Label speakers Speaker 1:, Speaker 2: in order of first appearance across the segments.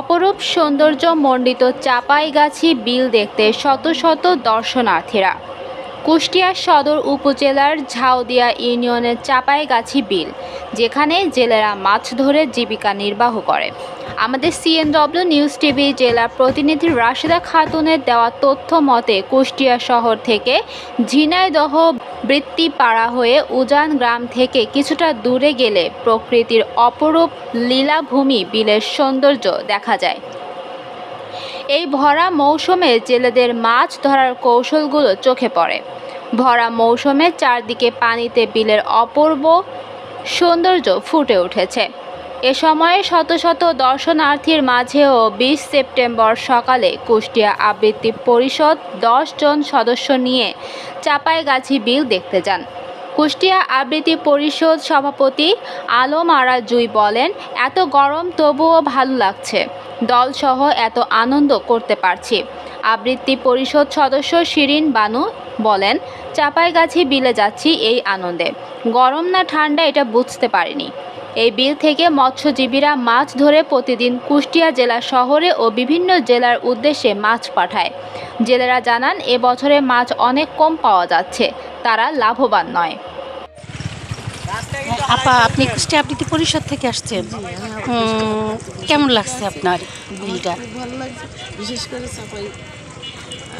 Speaker 1: অপরূপ সৌন্দর্য মণ্ডিত চাপাইগাছি বিল দেখতে শত শত দর্শনার্থীরা। কুষ্টিয়া সদর উপজেলার ঝাউদিয়া ইউনিয়নের চাপাইগাছি বিল, যেখানে জেলেরা মাছ ধরে জীবিকা নির্বাহ করে। আমাদের সিএনডব্লিউ নিউজ টিভি জেলা প্রতিনিধি রাশেদা খাতুনের দেওয়া তথ্য মতে, কুষ্টিয়া শহর থেকে ঝিনাইদহ বৃত্তিপাড়া হয়ে উজান গ্রাম থেকে কিছুটা দূরে গেলে প্রকৃতির অপরূপ লীলাভূমি বিলের সৌন্দর্য দেখা যায়। এই ভরা মৌসুমে জেলেদের মাছ ধরার কৌশলগুলো চোখে পড়ে। ভরা মৌসুমে চারদিকে পানিতে বিলের অপূর্ব সৌন্দর্য ফুটে উঠেছে। এ সময়ে শত শত দর্শনার্থীর মাঝেও বিশ সেপ্টেম্বর সকালে কুষ্টিয়া আবৃত্তি পরিষদ দশ জন সদস্য নিয়ে চাপাইগাছি বিল দেখতে যান। কুষ্টিয়া আবৃত্তি পরিষদ সভাপতি আলম আরা জুই বলেন, এত গরম তবুও ভালো লাগছে। দলসহ এত আনন্দ করতে পারছি। আবৃত্তি পরিষদ সদস্য শিরিন বানু বলেন, চাপাইগাছি বিলে যাচ্ছি এই আনন্দে। গরম না ঠান্ডা এটা বুঝতে পারিনি। এই বিল থেকে মৎস্যজীবীরা মাছ ধরে প্রতিদিন কুষ্টিয়া জেলা শহরে ও বিভিন্ন জেলার উদ্দেশ্যে মাছ পাঠায়। জেলেরা জানান এবছরে মাছ অনেক কম পাওয়া যাচ্ছে। তারা লাভবান নয়।
Speaker 2: আপা আপনি কুষ্টিয়া আবৃত্তি পরিষদ থেকে আসছেন? কেমন লাগছে আপনার বিলটা?
Speaker 3: ভালো লাগছে। বিশেষ করে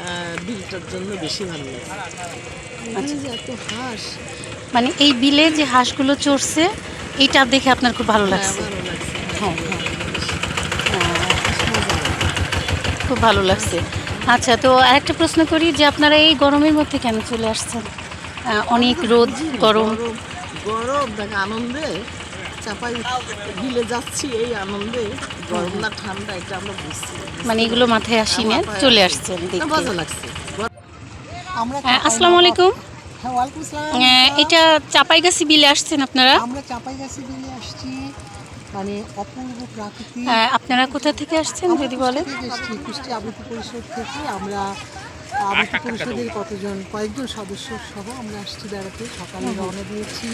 Speaker 3: আহ, বিলটার জন্য বেশি ভালো লাগছে। এত হাঁস।
Speaker 2: মানে এই বিলে যে হাঁসগুলো চড়ছে এইটা দেখে আপনার খুব ভালো
Speaker 3: হ্যাঁ,
Speaker 2: লাগছে। হ্যাঁ হ্যাঁ। খুব ভালো লাগছে। আচ্ছা তো আরেকটা প্রশ্ন করি যে আপনারা এই গরমের মধ্যে কেন চলে আসছেন? অনেক রোদ গরম।
Speaker 3: গরম দেখ আনন্দে চাপাই বিলে যাচ্ছি এই আনন্দে। গরম না ঠান্ডা এটা আমরা বুঝছি।
Speaker 2: মানে এগুলো মাথায় আসি না চলে আসছেন দেখতে।
Speaker 3: মজা লাগছে।
Speaker 2: আসসালামু আলাইকুম।
Speaker 4: হ্যাঁ ওয়ালাইকুম
Speaker 2: এটা চাপাইগাছি বিলে আসছেন আপনারা?
Speaker 4: আমরা চাপাইগাছি বিলে আসছি। মানে অপূর্ব প্রাকৃতিক
Speaker 2: আহ, আপনারা কোথা থেকে আসছেন যদি বলেন?
Speaker 4: কুষ্টি আবৃত্তি পরিষদ থেকে। আমরা আবৃত্তি পরিষদের কতজন কয়েকজন সদস্য সহ আমরা আসছি বেড়াতে। সকালে রওনা দিয়েছি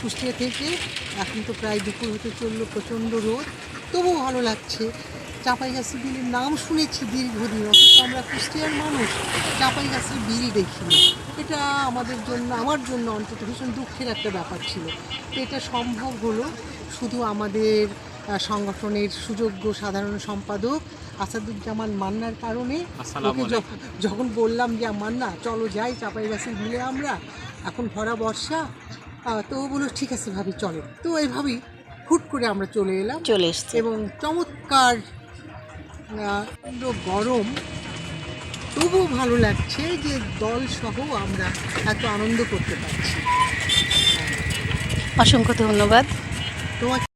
Speaker 4: কুষ্টিয়া থেকে। এখন তো প্রায় দুপুর হতে চলল প্রচণ্ড রোদ। তবুও ভালো লাগছে। চাপাইগাছি বিলের নাম শুনেছি দীর্ঘদিন অথচ আমরা কুষ্টিয়ার মানুষ চাপাইগাছির বিল দেখিনি। এটা আমাদের জন্য আমার জন্য অন্তত ভীষণ দুঃখের একটা ব্যাপার ছিল। তো এটা সম্ভব হলো শুধু আমাদের সংগঠনের সুযোগ্য সাধারণ সম্পাদক আসাদুজ্জামান মান্নার কারণে। যখন- যখন বললাম যে মান্না চলো যাই চাপাইগাছির বিলে আমরা এখন ভরা বর্ষা। তো ও বলল ঠিক আছে ভাবি চলো। তো এইভাবেই হুট করে আমরা চলে এলাম
Speaker 2: চলে এসছে।
Speaker 4: এবং চমৎকার গরম। তবুও ভালো লাগছে যে দল সহ আমরা এত আনন্দ করতে পারছি।
Speaker 2: অসংখ্য ধন্যবাদ।
Speaker 4: তোমাকে